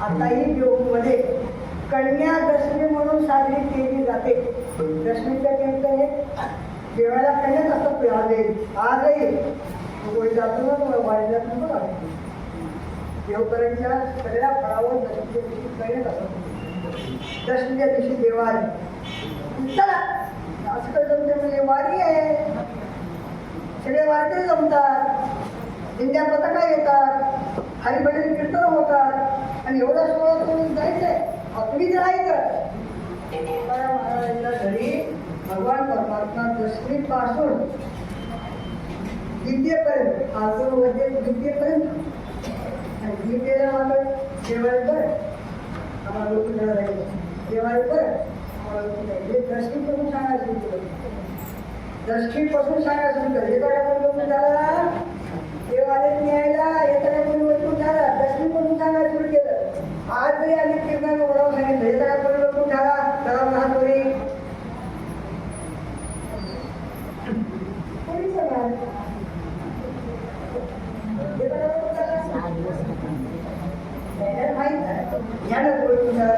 आताही मध्ये कन्या दशमी म्हणून साजरी केली जाते. दशमीच्या केंद्र हे जेवायला कन्याच असतात ते. आजही आजही. जातो वाढल्यातून बघा देवकरांच्या सगळ्या फळावर दशमीच्या दिवशी कन्याच असतात दशमीच्या दिवशी देवारी. चला! असं काय जमते म्हणजे वारी आहे. सगळे वारकरी जमतात. दिंड्या पताका येतात. हरिभजन कीर्तन होतात. आणि एवढा सोहळा तुम्ही जायचंय. तुम्ही आहे महाराजांच्या घरी भगवान परमात्मा दशमीपासून गीतेपर्यंत अजून मध्ये गीतेपर्यंत आणि गीतेला मात्र जेवायचं आम्हाला लोक राहायचं जेवायचं आम्हाला लोक हे दशमीपासून सांगायचं तुला दशमीपासून सांगायचं तुमचं हे काय लोक झाला देवाले न्यायला येताना कोणी वस्तू झाला दृष्टीपासून सांगायला सुरू केलं आज जरी आम्ही कीर्तन ओढावं सांगितलं येताना कोणी वस्तू झाला त्याला महातोरी कोणी माहीत आहे. यानं कोणी झाला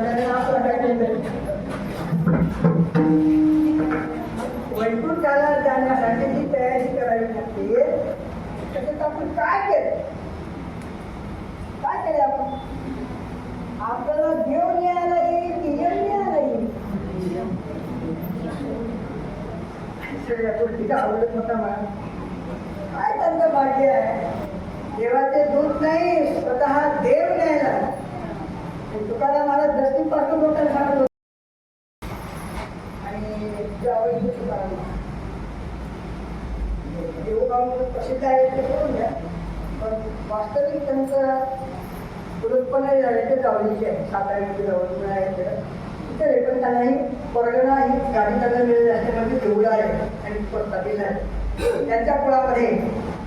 करावी त्याच्यात आपण काय केलं? काय केलं आपण? आपल्याला देव न्यायला येईल की यम यायला येईल? सगळ्या गोष्टीचा आवडत होता मला. काय त्यांचं भाग्य आहे? देवाचे दूत नाही स्वतः देव न्यायला. तुकाराम महाराज दृष्टीपासून लोकांना सांगत होते. आणि ज्यावेळी तुकाराम देवगाव आहे ते करून द्या पण वास्तविक त्यांचं पुरुषपणे झाले जावळीचे आहे साताऱ्यामध्ये जवळ आहे तिथे रे पण त्यांनाही परगणा ही गाडी त्यांना मिळेल असल्यामध्ये तेवढं आहे आणि प्रस्थापित आहे त्यांच्या कुळामध्ये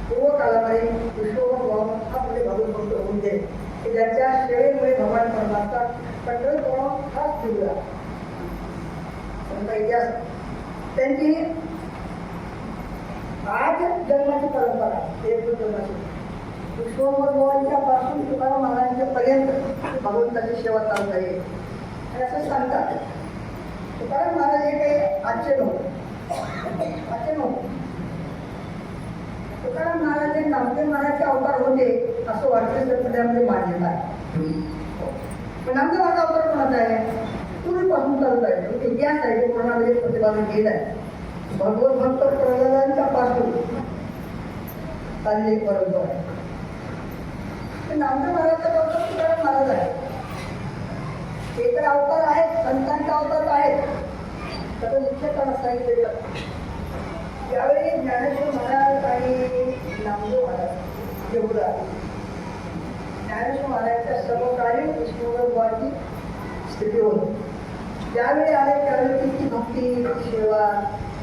पूर्व काळामध्ये विश्वभाव हा पुढे भरून भक्त होऊन दे की ज्यांच्या सेवेमुळे भगवान परमात्मा कंट्रोल करून खास ठेवला त्यांचा इतिहास त्यांची आज जन्माची परंपरा आहे. एक जन्माची विश्वभरभवांच्या पासून तुकाराम महाराजांच्या पर्यंत भगवंताची सेवा चालत आहे. आणि असं सांगतात. तुकाराम महाराज हे काही आजचे नव्हते आजचे नव्हते तुकाराम महाराज हे नामदेव महाराजचे अवतार होते असं वारकरी संप्रदायामध्ये मान्यता आहे. पण नामदेव महाराज अवतार कोणाचा आहे? पूर्वीपासून चालत आहे. इतिहास आहे तो कोणामध्ये प्रतिपादन केलं आहे. भगवत भक्त प्रल्हादांच्या पासून चालली एक परंपरा आहे ते नामदेव महाराजचा अवतार तुकाराम महाराज आहे. ते तर अवतार आहेत संतांचा अवतार आहेत. त्याचं निश्चितपणे सांगितलेलं त्यावेळी ज्ञानेश्वर महाराज आणि नामदेव महाराज एवढा ज्ञानेश्वर महाराजांच्या समकालीन विष्णुवर्गाची स्थिती होती ज्यावेळी आले त्यावेळी तिची भक्ती सेवा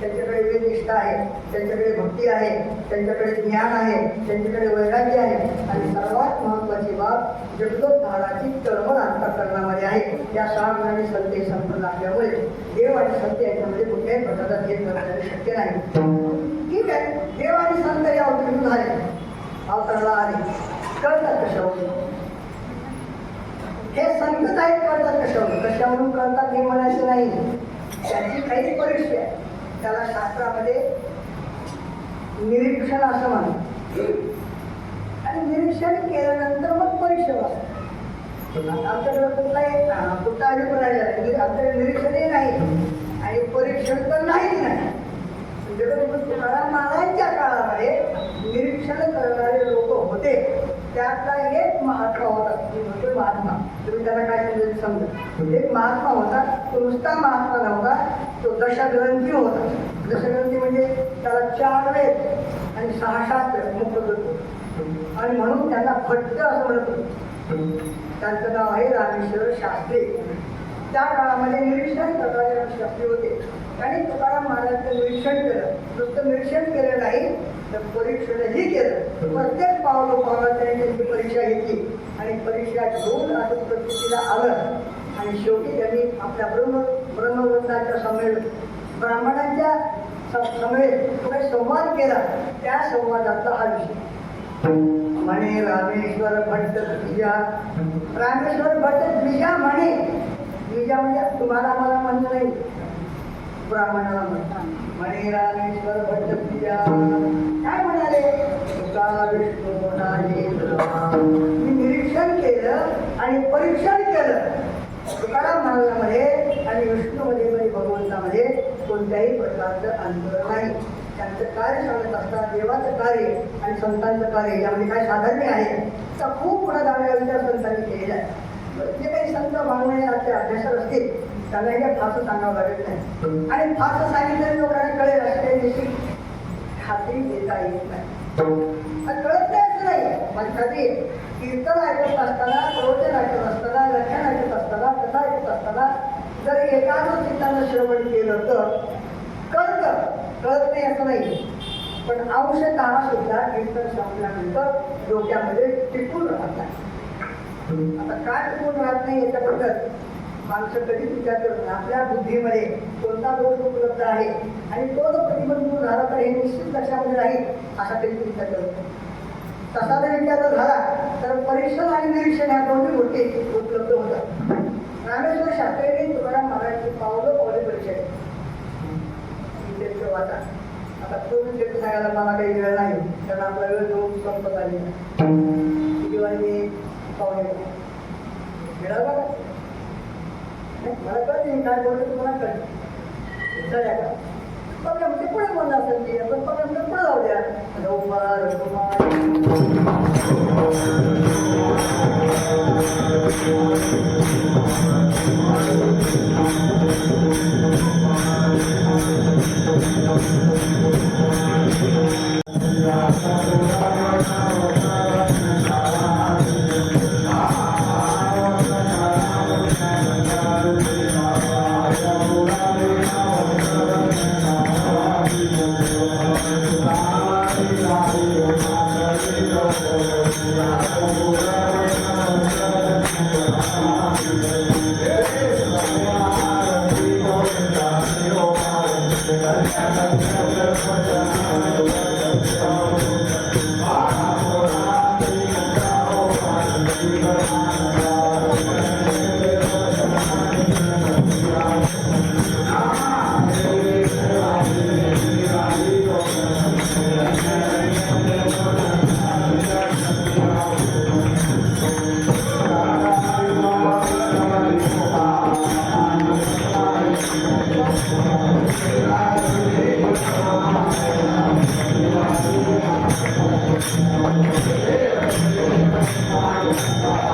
त्यांच्याकडे वेदनिष्ठा आहे त्यांच्याकडे भक्ती आहे त्यांच्याकडे ज्ञान आहे त्यांच्याकडे वैराग्य आहे. आणि सर्वात महत्वाची बाब जगदोद्धाराची तळमळ अंतकरणामध्ये आहे. या सहा गुणांनी संत संपन्न असल्यामुळे देव आणि संत याच्यामध्ये कुठल्याही प्रकारचा भेद करण्याचे शक्य नाही. ठीक आहे. देव आणि संत या अवतरण झाले अवतरला आले. कळतात कशावर हे संत आहेत कळतात कशावर कशावरून कळतात हे म्हणायचं नाही. त्याची काही परीक्षा आहे. त्याला शास्त्रामध्ये निरीक्षण असं म्हणतात. आणि निरीक्षण केल्यानंतर मग परीक्षा असतात आमच्याकडे कुठलाही कुठला अभिप्राय राहिला नाही म्हणजे आमच्याकडे निरीक्षणही नाही. आणि परीक्षण तर नाही. नाही तुकाराम महाराजांच्या काळामध्ये निरीक्षण करणारे लोक होते. त्यातला एक महात्मा होता. म्हणजे महात्मा. तुम्ही त्याला काय समजा. एक महात्मा होता. तो नुसता महात्मा नव्हता. तो दशग्रंथी होता. दशग्रंथी म्हणजे त्याला चार वेद आणि सहा शास्त्र मुक्त होतो आणि म्हणून त्यांना भट्ट असं म्हणत होतो. त्यांचं नाव आहे रामेश्वर शास्त्री. त्या काळामध्ये निरीक्षण करणारे शास्त्री होते. आणि तुकाराम महाराजांचं निरीक्षण केलं. नुसतं निरीक्षण केलं नाही तर परीक्षणही केलं. प्रत्येक पावलं पावलं त्यांनी त्यांची परीक्षा घेतली. आणि परीक्षा घेऊन असं प्रसिद्धीला आलं. आणि शेवटी त्यांनी आपल्या ब्रह्म ब्रह्मग्रंथाच्या समेत ब्राह्मणांच्या स- समेत तो काही संवाद केला. त्या संवादाचा हा विषय. म्हणे रामेश्वर भट्ट द्विजा रामेश्वर भट्ट द्विजा म्हणे. द्विजा म्हणजे तुम्हाला मला म्हणलं नाही. ब्राह्मणाला म्हणतात. म्हणे रामेश्वर भट्ट द्विजा काय म्हणाले? तुका विष्णू मी निरीक्षण केलं आणि परीक्षण केलं. तुकाराम महाराजामध्ये आणि विष्णूमध्ये म्हणजे भगवंतामध्ये कोणत्याही प्रकारचं अंतर नाही. त्यांचं कार्य सांगत असतात देवाचं कार्य आणि संतांचं कार्य यामध्ये काय साधर्म्य आहे? तर खूप मोठा दाव्या विचार संतांनी केलेला आहे. जे काही संत मागण्याचे अभ्यासक असतील त्यांना हे फारसं सांगावं लागत नाही. आणि फारसं सांगितलं लोकांना कळेल असं काही देखील खात्री देता येत नाही. कळत नाही असं नाही. माझी खात्री कीर्तन ऐकत असताना प्रवचन ऐकत असताना व्याख्यान ऐकत कथा असताना जर एकाच चित्तानं श्रवण केलं तर कळत. कळत नाही असं नाही पण अंशतः सुद्धा कीर्तन संपल्यानंतर डोक्यामध्ये टिकून राहत. नाही आता काय टिकून राहत नाही याच्याबद्दल? माणसं कधीच विचार करत नाही. आपल्या बुद्धीमध्ये कोणता दोष उपलब्ध आहे? आणि तो जर प्रतिबंध झाला तर हे निश्चित लक्षामध्ये राहील असा कधी विचार करत तसा जर विचार जर झाला तर परीक्षण आणि निरीक्षण ह्या दोन्ही गोष्टी उपलब्ध होतात. ज्ञानेश्वर शास्त्रीने तुकाराम महाराजांची पावलं पावले परिचय घेतली. वाचा आता पूर्ण ते सांगायला मला काही वेळ नाही. कारण आपला वेळ जो संपत आली किती पाहुणे मिळाला मला काय बोलतो तुम्हाला का म्हणजे पुढे बोलला असेल की आपण म्हणजे पुढे जाऊ द्या रघुमार रघुमार.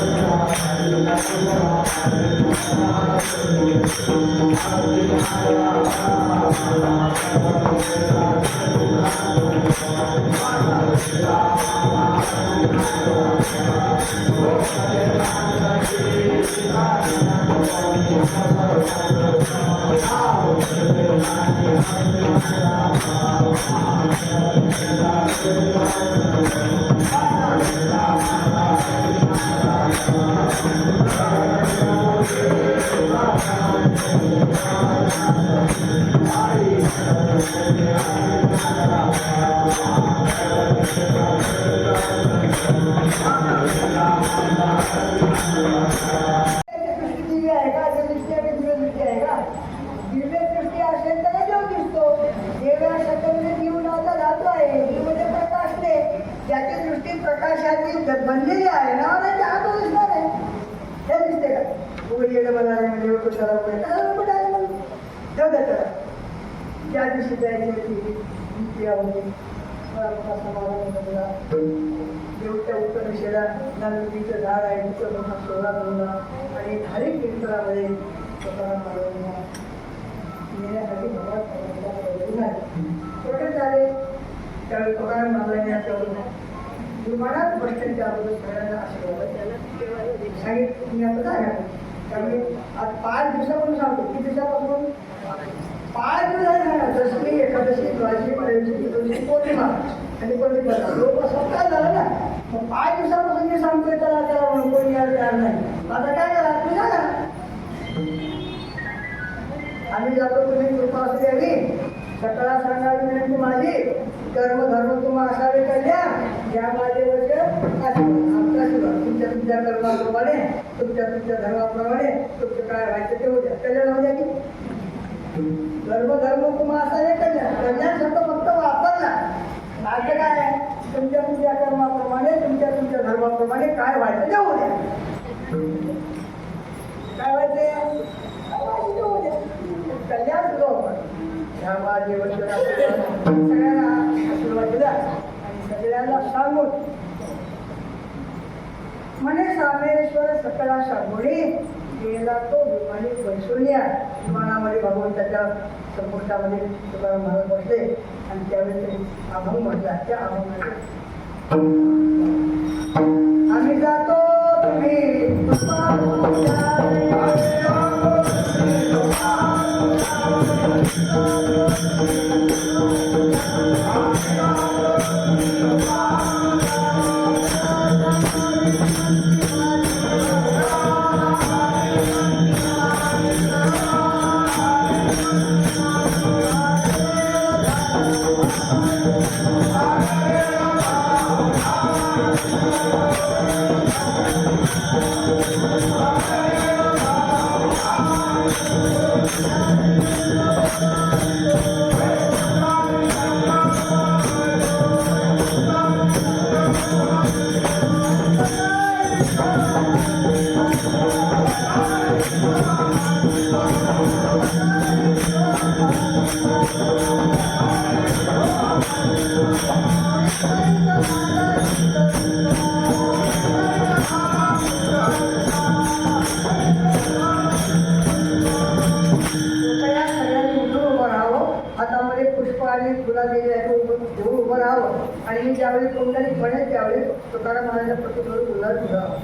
I'm not a बनलेली आहे ना त्या आत दिसणार आहे. हे दिसते का? उभे गेलं बनारे म्हणजे उभं ठेव त्याला ज्या दिवशी जायची होती ती आवडली. देवच्या उत्तर दिशेला नंदीचं झाड आहे तिथं मोठा सोहळा बनवला आणि हरिक कीर्तनामध्ये स्वतःला येण्यासाठी भगवान. छोटे झाले त्यावेळी असं विमानात सगळ्यांना आशीर्वाद सांगितलं मी आता? त्यामुळे आज पाच दिवसापासून सांगतो किती दिवसापासून पाच दिवस झाले दशमी एकादशी द्वादशी पंचमी चतुर्दशी पौर्णिमा आणि पौर्णिमा लोक सप्ताह झाला ना. मग पाच दिवसापासून मी सांगतोय त्याला त्याला कोणी यायला तयार नाही. आता काय करा तुम्ही सांगा आम्ही जातो तुम्ही कृपा असू द्यावी सकाळा सांगावी विनंती माझी. कर्म धर्म तुम्हा असावे कल्याण. या माझे वचन आमचा आशीर्वाद. तुमच्या तुमच्या कर्माप्रमाणे तुमच्या तुमच्या धर्माप्रमाणे तुमचं काय व्हायचं ते होत्या कल्याण होऊ द्या की. धर्म धर्म असा असावे कल्याण कन्या शब्द फक्त वापरला. माझं काय आहे? तुमच्या तुमच्या कर्माप्रमाणे तुमच्या तुमच्या धर्माप्रमाणे काय व्हायचं देऊ द्या. काय व्हायचे? व्हायचं द्या. कल्याण सुरू आपण ह्या सगळ्यांना आशीर्वाद दिला. आणि सगळ्यांना सांगून. म्हणे सामेश्वर सकळा सांगोणी गेला तो आणि बैसुनिया विमानामध्ये भगवंताच्या संपुष्टामध्ये तुकाराम महाराज बसले आणि त्यावेळी ते अभंग म्हटला त्या अभंगाचे. आम्ही जातो कृपया सगळ्यांनी उठून आणि आहे उभं राहावं. आणि मी ज्यावेळी कोणतरी पडेल त्यावेळी तुकाराम महाराजांच्या प्रतिकृतीवर गुलाल फिरावं